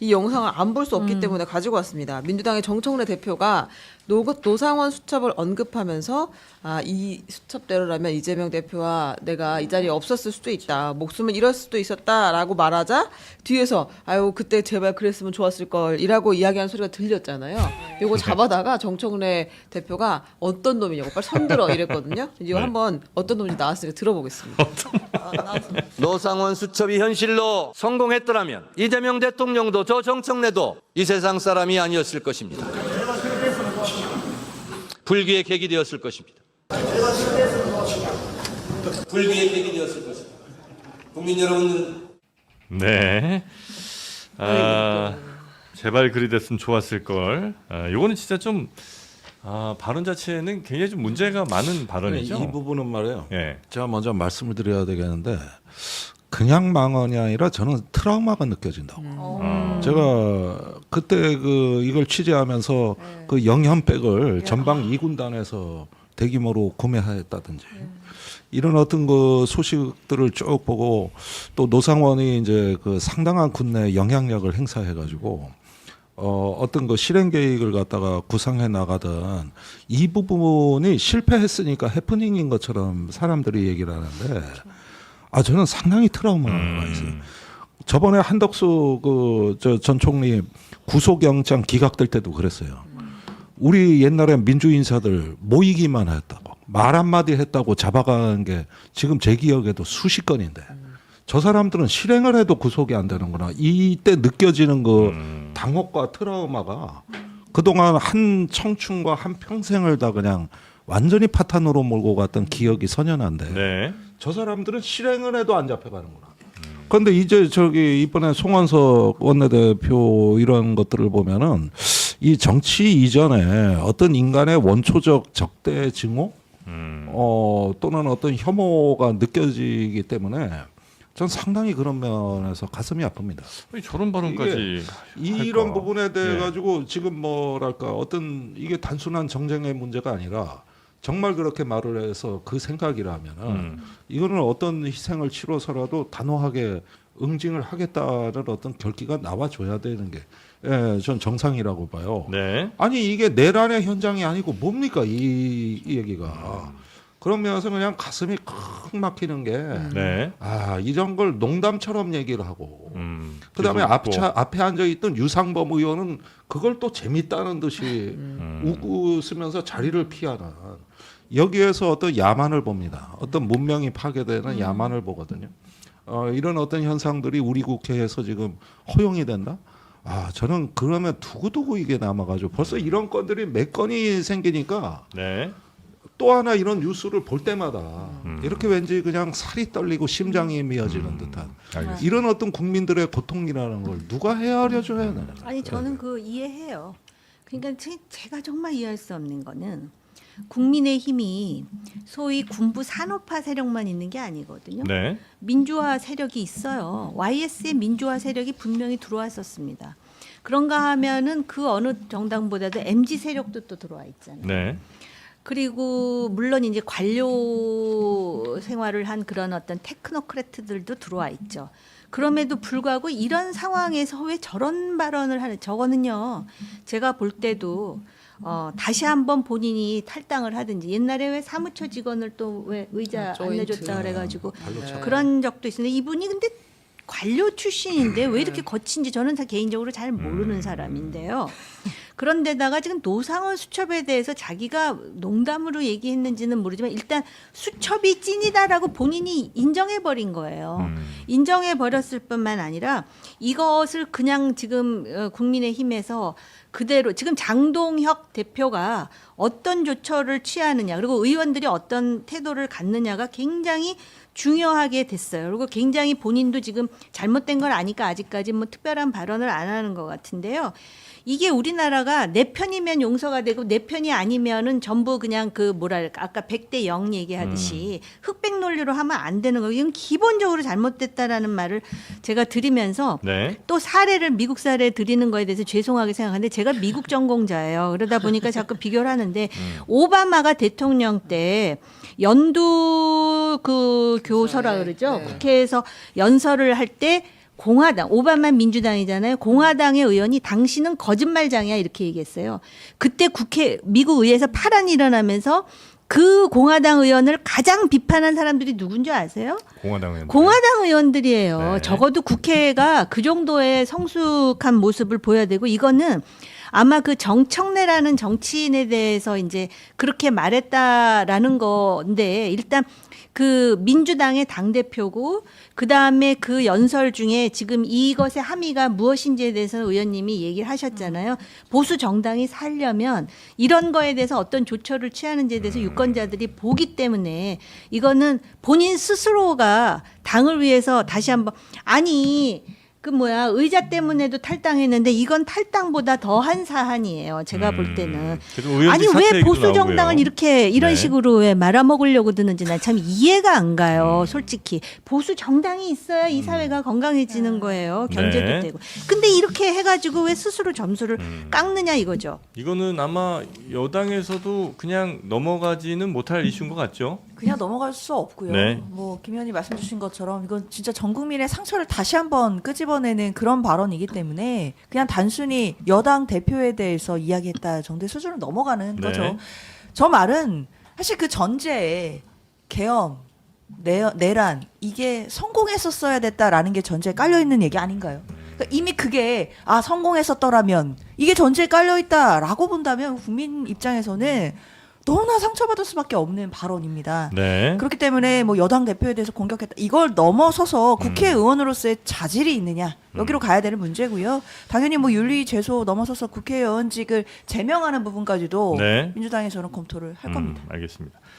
이 영상을 안 볼 수 없기 음. 때문에 가지고 왔습니다. 민주당의 정청래 대표가 노, 노상원 수첩을 언급하면서 아, 이 수첩대로라면 이재명 대표와 내가 이 자리에 없었을 수도 있다. 목숨은 잃을 수도 있었다라고 말하자 뒤에서 아유 그때 제발 그랬으면 좋았을 걸이라고 이야기하는 소리가 들렸잖아요. 요거 잡아다가 정청래 대표가 어떤 놈이냐고 빨리 손들어 이랬거든요. 이거 네. 한번 어떤 놈인지 나왔으니까 들어보겠습니다. 아, 나왔어. 노상원 수첩이 현실로 성공했더라면 이재명 대통령도 저 정청래도 이 세상 사람이 아니었을 것입니다. 불기의 계기 되었을 것입니다. 불기의 계기 되었을 것입니다. 국민 여러분 네. 아, 제발 그리 됐으면 좋았을 걸. 아, 요거는 진짜 좀 아, 발언 자체는 굉장히 좀 문제가 많은 발언이죠. 네, 이 부분은 말이에요. 예. 제가 먼저 말씀을 드려야 되겠는데 그냥 망언이 아니라 저는 트라우마가 느껴진다고. 어. 제가 그때 그 이걸 취재하면서 그 영현백을 전방 2군단에서 대규모로 구매하였다든지 이런 어떤 그 소식들을 쭉 보고 또 노상원이 이제 그 상당한 군내 영향력을 행사해 가지고 어, 어떤 그 실행 계획을 갖다가 구상해 나가던 이 부분이 실패했으니까 해프닝인 것처럼 사람들이 얘기를 하는데 아 저는 상당히 트라우마가 있어요. 저번에 한덕수 그저전 총리 구속영장 기각될 때도 그랬어요. 우리 옛날에 민주 인사들 모이기만 했다고 말 한마디 했다고 잡아간 게 지금 제 기억에도 수십 건인데 저 사람들은 실행을 해도 구속이 안 되는구나. 이때 느껴지는 그 당혹과 트라우마가 그동안 한 청춘과 한 평생을 다 그냥 완전히 파탄으로 몰고 갔던 기억이 선연한데 네. 저 사람들은 실행을 해도 안 잡혀가는구나. 그런데 이제 저기 이번에 송원석 원내대표 이런 것들을 보면은 이 정치 이전에 어떤 인간의 원초적 적대 증오, 음. 어 또는 어떤 혐오가 느껴지기 때문에 전 상당히 그런 면에서 가슴이 아픕니다. 아니, 저런 발언까지 이런? 부분에 대해 예. 가지고 지금 뭐랄까 어떤 이게 단순한 정쟁의 문제가 아니라 정말 그렇게 말을 해서 그 생각이라면은 음. 이거는 어떤 희생을 치러서라도 단호하게 응징을 하겠다는 어떤 결기가 나와줘야 되는 게, 예, 전 정상이라고 봐요. 네. 아니 이게 내란의 현장이 아니고 뭡니까 이, 이 얘기가. 그러면서 그냥 가슴이 콱 막히는 게, 네. 아 이런 걸 농담처럼 얘기를 하고. 음. 그다음에 계속 앞, 웃고. 앞에 앉아 있던 유상범 의원은 그걸 또 재밌다는 듯이 음. 웃으면서 자리를 피하는 여기에서 어떤 야만을 봅니다. 어떤 문명이 파괴되는 야만을 보거든요. 어, 이런 어떤 현상들이 우리 국회에서 지금 허용이 된다. 아 저는 그러면 두고두고 이게 남아가지고 벌써 이런 건들이 몇 건이 생기니까 네. 또 하나 이런 뉴스를 볼 때마다 음. 이렇게 왠지 그냥 살이 떨리고 심장이 미어지는 듯한 알겠습니다. 이런 어떤 국민들의 고통이라는 걸 누가 헤아려 줘야 되나? 아니 저는 그 이해해요. 그러니까 제, 제가 정말 이해할 수 없는 거는 국민의 힘이 소위 군부 산업화 세력만 있는 게 아니거든요. 네. 민주화 세력이 있어요. YS의 민주화 세력이 분명히 들어왔었습니다. 그런가 하면은 그 어느 정당보다도 MZ 세력도 또 들어와 있잖아요. 네. 그리고 물론 이제 관료 생활을 한 그런 어떤 테크노크래트들도 들어와 있죠. 그럼에도 불구하고 이런 상황에서 왜 저런 발언을 하는 저거는요. 제가 볼 때도 어, 다시 한번 본인이 탈당을 하든지 옛날에 왜 사무처 직원을 또 왜 의자 안 조인트. 내줬다 그래가지고 네. 그런 적도 있었는데 이분이 근데 관료 출신인데 왜 이렇게 거친지 저는 다 개인적으로 잘 모르는 사람인데요. 그런데다가 지금 노상원 수첩에 대해서 자기가 농담으로 얘기했는지는 모르지만 일단 수첩이 찐이다라고 본인이 인정해 버린 거예요. 음. 인정해 버렸을 뿐만 아니라 이것을 그냥 지금 어, 국민의힘에서 그대로 지금 장동혁 대표가 어떤 조처를 취하느냐 그리고 의원들이 어떤 태도를 갖느냐가 굉장히 중요하게 됐어요. 그리고 굉장히 본인도 지금 잘못된 걸 아니까 아직까지 뭐 특별한 발언을 안 하는 것 같은데요. 이게 우리나라가 내 편이면 용서가 되고 내 편이 아니면은 전부 그냥 그 뭐랄까 아까 100대 0 얘기하듯이 흑백 논리로 하면 안 되는 거예요. 이건 기본적으로 잘못됐다라는 말을 제가 드리면서 네. 또 사례를 미국 사례 드리는 거에 대해서 죄송하게 생각하는데 제가 미국 전공자예요. 그러다 보니까 자꾸 비교를 하는데 오바마가 대통령 때 연두 그 교서라 그러죠. 네. 국회에서 연설을 할때 공화당 오바마 민주당이잖아요. 공화당의 의원이 당신은 거짓말장이야 이렇게 얘기했어요. 그때 국회 미국 의회에서 파란이 일어나면서 그 공화당 의원을 가장 비판한 사람들이 누군지 아세요? 공화당 의원. 공화당 의원들이에요. 네. 적어도 국회가 그 정도의 성숙한 모습을 보여야 되고 이거는 아마 그 정청래라는 정치인에 대해서 이제 그렇게 말했다라는 건데 일단 그 민주당의 당 대표고 그 다음에 그 연설 중에 지금 이것의 함의가 무엇인지에 대해서 의원님이 얘기를 하셨잖아요. 보수 정당이 살려면 이런 거에 대해서 어떤 조처를 취하는지에 대해서 유권자들이 보기 때문에 이거는 본인 스스로가 당을 위해서 다시 한번 아니 그 뭐야 의자 때문에도 탈당했는데 이건 탈당보다 더한 사안이에요. 제가 볼 때는 음, 의원직 아니 왜 보수 정당을. 이렇게 이런 네. 식으로 왜 말아먹으려고 드는지 난 참 이해가 안 가요. 음. 솔직히 보수 정당이 있어야 이 사회가 건강해지는 거예요. 경제도 네. 되고. 근데 이렇게 해가지고 왜 스스로 점수를 음. 깎느냐 이거죠. 이거는 아마 여당에서도 그냥 넘어가지는 못할 이슈인 것 같죠. 그냥 넘어갈 수 없고요. 네. 뭐김 의원이 말씀 주신 것처럼 이건 진짜 전 국민의 상처를 다시 한번 끄집어내는 그런 발언이기 때문에 그냥 단순히 여당 대표에 대해서 이야기했다 정도의 수준을 넘어가는 네. 거죠. 저 말은 사실 그 전제에 계엄, 내, 내란 이게 성공했었어야 됐다라는 게 전제에 깔려 있는 얘기 아닌가요? 그러니까 이미 그게 아 성공했었더라면 이게 전제에 깔려 있다라고 본다면 국민 입장에서는 너무나 상처받을 수밖에 없는 발언입니다. 네. 그렇기 때문에 뭐 여당 대표에 대해서 공격했다. 이걸 넘어서서 국회의원으로서의 자질이 있느냐 여기로 가야 되는 문제고요. 당연히 뭐 윤리 제소 넘어서서 국회의원직을 제명하는 부분까지도 네. 민주당에서는 검토를 할 음, 겁니다. 알겠습니다.